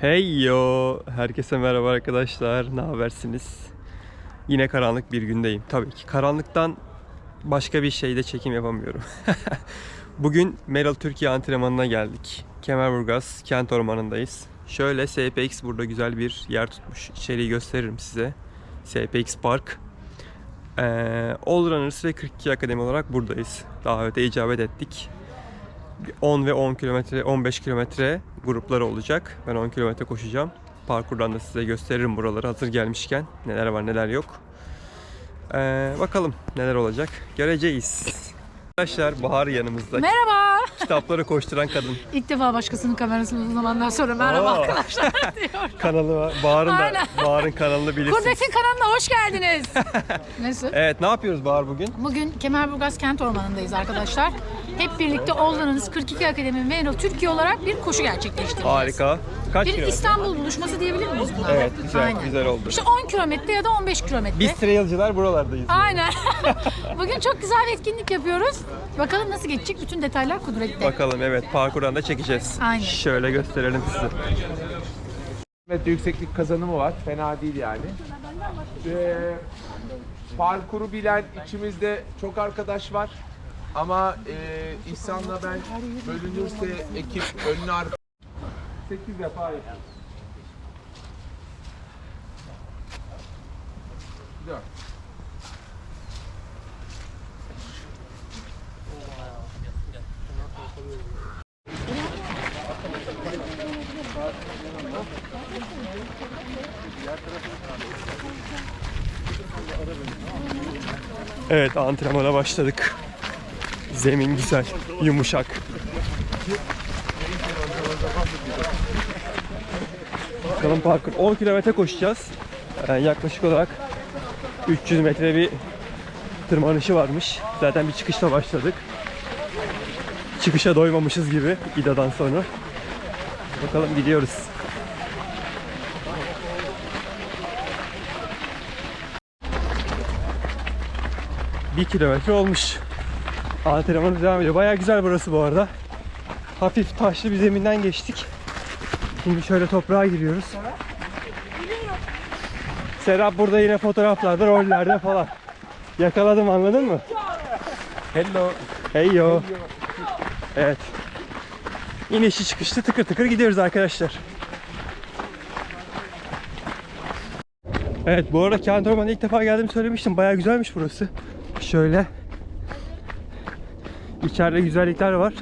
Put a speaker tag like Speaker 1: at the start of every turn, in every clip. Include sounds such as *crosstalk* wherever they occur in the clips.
Speaker 1: Hey yo! Herkese merhaba arkadaşlar. Ne habersiniz? Yine karanlık bir gündeyim. Tabii ki karanlıktan başka bir şeyde çekim yapamıyorum. *laughs* Bugün Meral Türkiye antrenmanına geldik. Kemerburgaz kent ormanındayız. Şöyle SPX burada güzel bir yer tutmuş. İçeriği gösteririm size. SPX Park. Ee, All Runners ve 42 Akademi olarak buradayız. Davete icabet ettik. 10 ve 10 kilometre, 15 kilometre grupları olacak. Ben 10 kilometre koşacağım. Parkurdan da size gösteririm buraları hazır gelmişken. Neler var neler yok. Ee, bakalım neler olacak. Göreceğiz. Arkadaşlar Bahar yanımızda.
Speaker 2: Merhaba.
Speaker 1: Kitapları koşturan kadın.
Speaker 2: İlk defa başkasının kamerasını uzun zamandan sonra merhaba
Speaker 1: Aa.
Speaker 2: arkadaşlar *laughs* diyor.
Speaker 1: Kanalı var. Bahar'ın da
Speaker 2: Aynen.
Speaker 1: Bahar'ın kanalını bilirsiniz.
Speaker 2: Kurbet'in kanalına hoş geldiniz. *laughs* Nasıl?
Speaker 1: Evet ne yapıyoruz Bahar bugün?
Speaker 2: Bugün Kemerburgaz Kent Ormanı'ndayız arkadaşlar. Hep birlikte Oğlanınız 42 Akademi ve Türkiye olarak bir koşu gerçekleştireceğiz.
Speaker 1: Harika. Kaç
Speaker 2: Bir
Speaker 1: kilometre?
Speaker 2: İstanbul buluşması diyebilir miyiz buna?
Speaker 1: Evet güzel
Speaker 2: Aynen.
Speaker 1: güzel oldu.
Speaker 2: İşte 10 kilometre ya da 15 kilometre.
Speaker 1: Biz trailciler buralardayız.
Speaker 2: Aynen. *laughs* Bugün çok güzel bir etkinlik yapıyoruz. Bakalım nasıl geçecek bütün detaylar kudrette.
Speaker 1: Bakalım evet parkurdan da çekeceğiz.
Speaker 2: Aynen.
Speaker 1: Şöyle gösterelim size.
Speaker 3: metre yükseklik kazanımı var. Fena değil yani. Ee, parkuru bilen içimizde çok arkadaş var. Ama e, İhsan'la ben bölünürse ekip önüne arka 8 defa yapıyoruz. 4.
Speaker 1: Evet antrenmana başladık. Zemin güzel, yumuşak. Bakalım parkur 10 kilometre koşacağız. Ee, yaklaşık olarak 300 metre bir tırmanışı varmış. Zaten bir çıkışla başladık. Çıkışa doymamışız gibi İDA'dan sonra. Bakalım gidiyoruz. Bir kilometre olmuş. Antrenmanı devam ediyor. Baya güzel burası bu arada. Hafif taşlı bir zeminden geçtik. Şimdi şöyle toprağa giriyoruz. Serap burada yine fotoğraflarda, rollerde falan. Yakaladım anladın mı?
Speaker 3: Hello.
Speaker 1: Hey yo. Evet. İnişi çıkışlı tıkır tıkır gidiyoruz arkadaşlar. Evet bu arada kent ormanına ilk defa geldim söylemiştim. Baya güzelmiş burası. Şöyle. İçeride güzellikler var.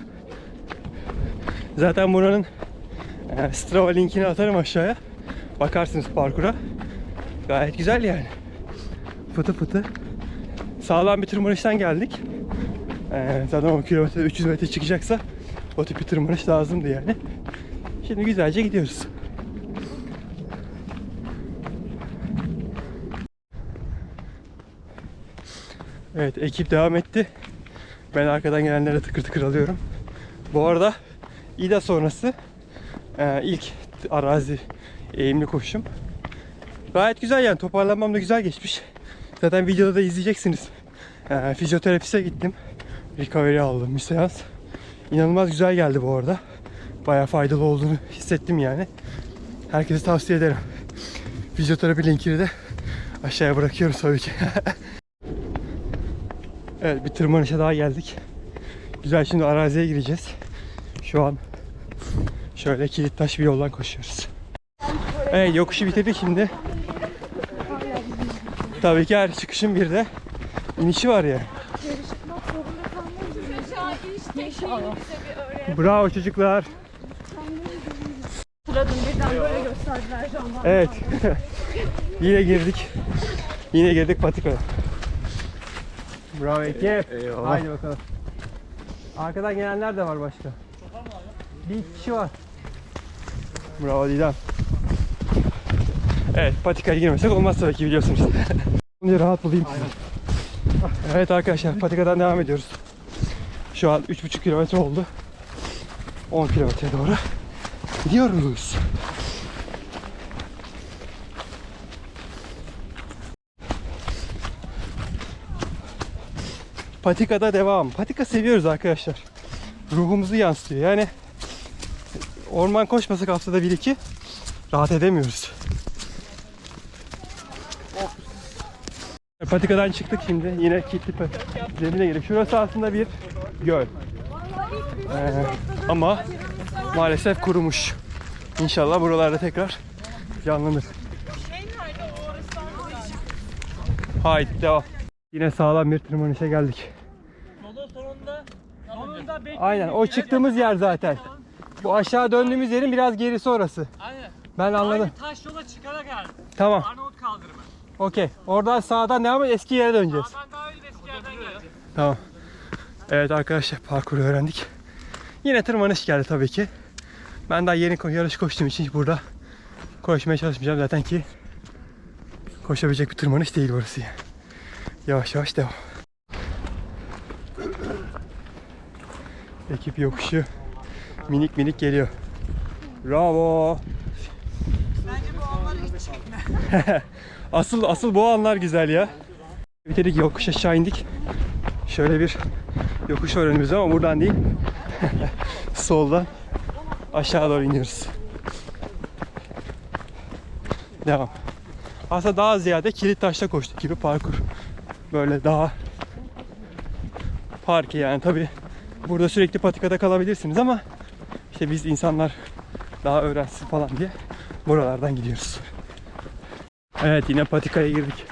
Speaker 1: Zaten buranın e, Strava linkini atarım aşağıya. Bakarsınız parkura. Gayet güzel yani. Fıtı fıtı. Sağlam bir tırmanıştan geldik. Ee, zaten 10 kilometre 300 metre çıkacaksa o tip bir tırmanış lazımdı yani. Şimdi güzelce gidiyoruz. Evet ekip devam etti. Ben arkadan gelenlere tıkır tıkır alıyorum. Bu arada İDA sonrası e, ilk arazi eğimli koşum. Gayet güzel yani toparlanmam da güzel geçmiş. Zaten videoda da izleyeceksiniz. E, fizyoterapiste gittim. Recovery aldım bir seans. İnanılmaz güzel geldi bu arada. Bayağı faydalı olduğunu hissettim yani. Herkese tavsiye ederim. Fizyoterapi linkini de aşağıya bırakıyorum tabii ki. *laughs* evet bir tırmanışa daha geldik. Güzel şimdi araziye gireceğiz. Şu an şöyle kilit taş bir yoldan koşuyoruz. Evet yokuşu bitirdik şimdi. Tabii ki her çıkışın bir de inişi var ya. Bravo çocuklar. Evet. *laughs* Yine girdik. Yine girdik patikaya. Bravo ekip. Haydi bakalım. Arkadan gelenler de var başka. Bir iki kişi var. Bravo Didem. Evet patikaya girmesek olmaz tabii ki biliyorsunuz. *laughs* Şimdi rahat bulayım sizi. Evet arkadaşlar patikadan devam ediyoruz. Şu an 3,5 kilometre oldu. 10 kilometreye doğru gidiyoruz. Patikada devam. Patika seviyoruz arkadaşlar. Ruhumuzu yansıtıyor. Yani orman koşmasak haftada bir iki rahat edemiyoruz. Patikadan çıktık şimdi. Yine kilitli zemine girdik. Şurası aslında bir göl. Ee, ama maalesef kurumuş. İnşallah buralarda tekrar canlanır. Haydi devam. Yine sağlam bir tırmanışa geldik. Aynen o çıktığımız yer zaten. Bu aşağı döndüğümüz yerin biraz gerisi orası.
Speaker 4: Aynen.
Speaker 1: Ben anladım.
Speaker 4: Aynı taş yola çıkarak geldim.
Speaker 1: Tamam.
Speaker 4: Arnavut kaldırımı.
Speaker 1: Okey. Oradan sağdan devam et eski yere döneceğiz.
Speaker 4: Sağdan daha önce eski yerden geldim.
Speaker 1: Tamam. Evet arkadaşlar parkuru öğrendik. Yine tırmanış geldi tabii ki. Ben daha yeni yarış koştuğum için hiç burada koşmaya çalışmayacağım zaten ki koşabilecek bir tırmanış değil burası. Yavaş yavaş devam. Ekip yokuşu minik minik geliyor. Bravo. *laughs* asıl asıl bu anlar güzel ya. Bitirdik yokuş aşağı indik. Şöyle bir yokuş var önümüzde ama buradan değil. *laughs* Soldan aşağı doğru iniyoruz. Devam. Aslında daha ziyade kilit taşta koştuk gibi parkur. Böyle daha parke yani tabi burada sürekli patikada kalabilirsiniz ama işte biz insanlar daha öğrensin falan diye buralardan gidiyoruz. Evet yine patikaya girdik.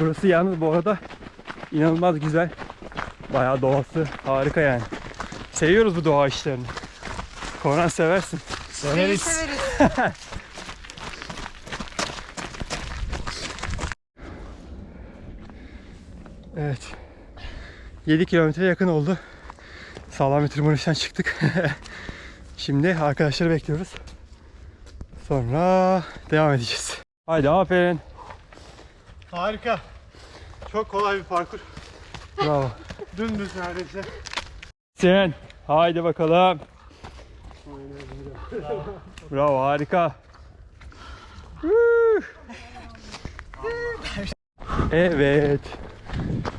Speaker 1: Burası yalnız bu arada inanılmaz güzel. Bayağı doğası harika yani. Seviyoruz bu doğa işlerini. Koran seversin.
Speaker 2: Severiz. *laughs*
Speaker 1: Evet. 7 kilometre yakın oldu. Sağlam bir tırmanıştan çıktık. *laughs* Şimdi arkadaşları bekliyoruz. Sonra devam edeceğiz. Haydi aferin.
Speaker 5: Harika. Çok kolay bir parkur.
Speaker 1: Bravo. *laughs*
Speaker 5: Dümdüz neredeyse.
Speaker 1: Sen. Haydi bakalım. Bravo harika. Woo! Evet.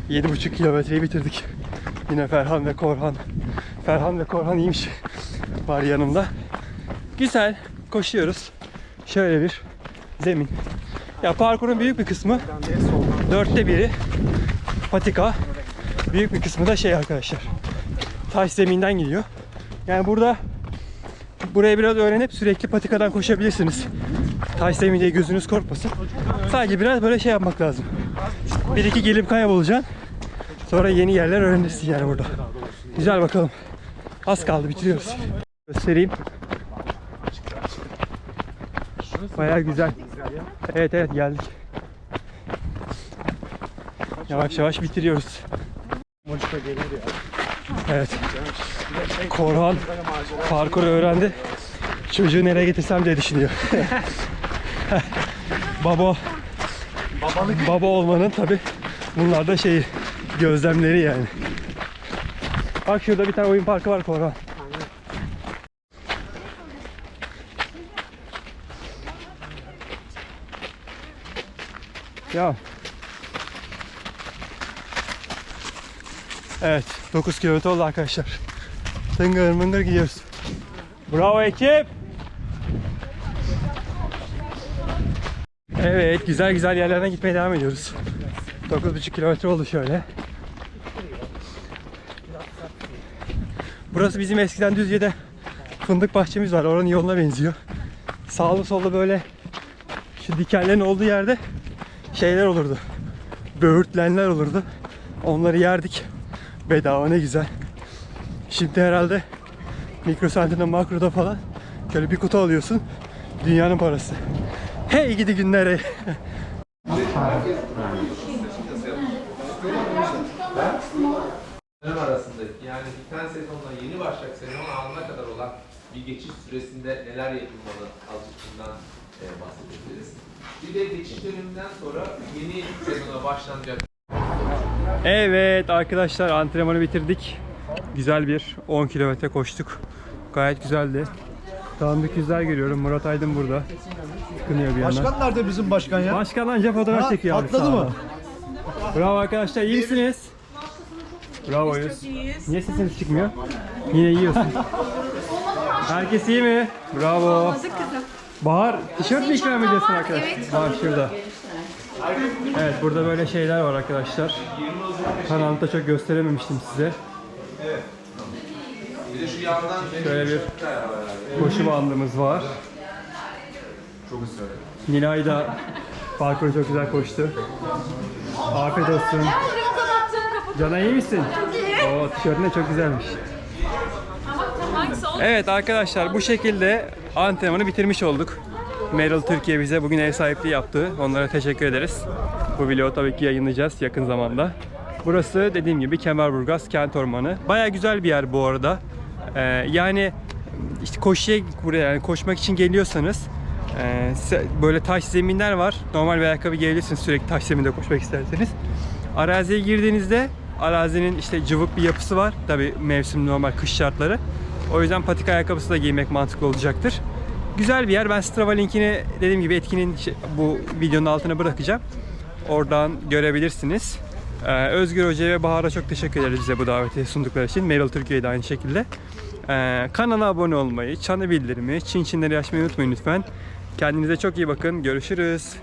Speaker 1: 7,5 kilometreyi bitirdik. Yine Ferhan ve Korhan. Ferhan ve Korhan iyiymiş. Var yanımda. Güzel. Koşuyoruz. Şöyle bir zemin. Ya parkurun büyük bir kısmı dörtte biri patika. Büyük bir kısmı da şey arkadaşlar taş zeminden gidiyor. Yani burada buraya biraz öğrenip sürekli patikadan koşabilirsiniz. Taş zemin diye gözünüz korkmasın. Sadece biraz böyle şey yapmak lazım. Bir iki gelip kaybolacaksın. Sonra yeni yerler öğrenirsin yani burada. Güzel bakalım. Az kaldı bitiriyoruz. Göstereyim. Bayağı güzel. Evet evet geldik. Yavaş yavaş bitiriyoruz. Evet. Korhan parkur öğrendi. Çocuğu nereye getirsem diye düşünüyor. *laughs* baba baba olmanın tabi bunlar da şeyi gözlemleri yani. Bak şurada bir tane oyun parkı var Korhan. Ya. Evet 9 kilometre oldu arkadaşlar. Tıngır mıngır gidiyoruz. Bravo ekip. Evet güzel güzel yerlerden gitmeye devam ediyoruz. 9,5 kilometre oldu şöyle. Burası bizim eskiden Düzce'de fındık bahçemiz var. Oranın yoluna benziyor. Sağlı sollu böyle şu dikenlerin olduğu yerde şeyler olurdu. Böğürtlenler olurdu. Onları yerdik. Bedava ne güzel. Şimdi herhalde mikro makroda falan şöyle bir kutu alıyorsun. Dünyanın parası. Hey gidi günlere.
Speaker 3: Dönem arasındaki yani biten sezonla yeni başlayacak sezon anına kadar olan bir geçiş süresinde neler yapılmalı azıcık bundan e, bahsedebiliriz. Bir de geçiş döneminden sonra yeni sezona başlanacak
Speaker 1: Evet arkadaşlar antrenmanı bitirdik. Güzel bir 10 kilometre koştuk. Gayet güzeldi. Tanıdık yüzler görüyorum. Murat Aydın burada. Tıkınıyor bir yandan.
Speaker 5: Başkan nerede bizim başkan ya?
Speaker 1: Başkan anca fotoğraf
Speaker 5: Ha,
Speaker 1: çekiyor abi
Speaker 5: atladı mı?
Speaker 1: Bravo arkadaşlar iyi misiniz? Bravo Yunus. Niye sesiniz çıkmıyor? Yine yiyorsun. Herkes iyi mi? Bravo. Bahar tişört mü ikram ediyorsun arkadaşlar?
Speaker 2: Evet.
Speaker 1: Var şurada. Evet burada böyle şeyler var arkadaşlar. Karanlıkta çok gösterememiştim size. Şöyle bir koşu bandımız var.
Speaker 3: çok ısrar
Speaker 1: Nilay da parkuru çok güzel koştu. Afiyet olsun. Cana iyi misin? Oo tişörtün de çok güzelmiş. Evet arkadaşlar bu şekilde antrenmanı bitirmiş olduk. Meryl Türkiye bize bugün ev sahipliği yaptı. Onlara teşekkür ederiz. Bu vlogu tabii ki yayınlayacağız yakın zamanda. Burası dediğim gibi Kemerburgaz Kent Ormanı. Baya güzel bir yer bu arada. Ee, yani işte koşuya buraya yani koşmak için geliyorsanız e, böyle taş zeminler var. Normal bir ayakkabı giyebilirsiniz sürekli taş zeminde koşmak isterseniz. Araziye girdiğinizde arazinin işte cıvık bir yapısı var. Tabi mevsim normal kış şartları. O yüzden patik ayakkabısı da giymek mantıklı olacaktır. Güzel bir yer. Ben Strava linkini dediğim gibi etkinin bu videonun altına bırakacağım. Oradan görebilirsiniz. Ee, Özgür Hoca'ya ve Bahar'a çok teşekkür ederiz bize bu daveti sundukları için. Meryl Türkiye'ye de aynı şekilde. Ee, kanala abone olmayı, çanı bildirimi, çin çinleri açmayı unutmayın lütfen. Kendinize çok iyi bakın. Görüşürüz.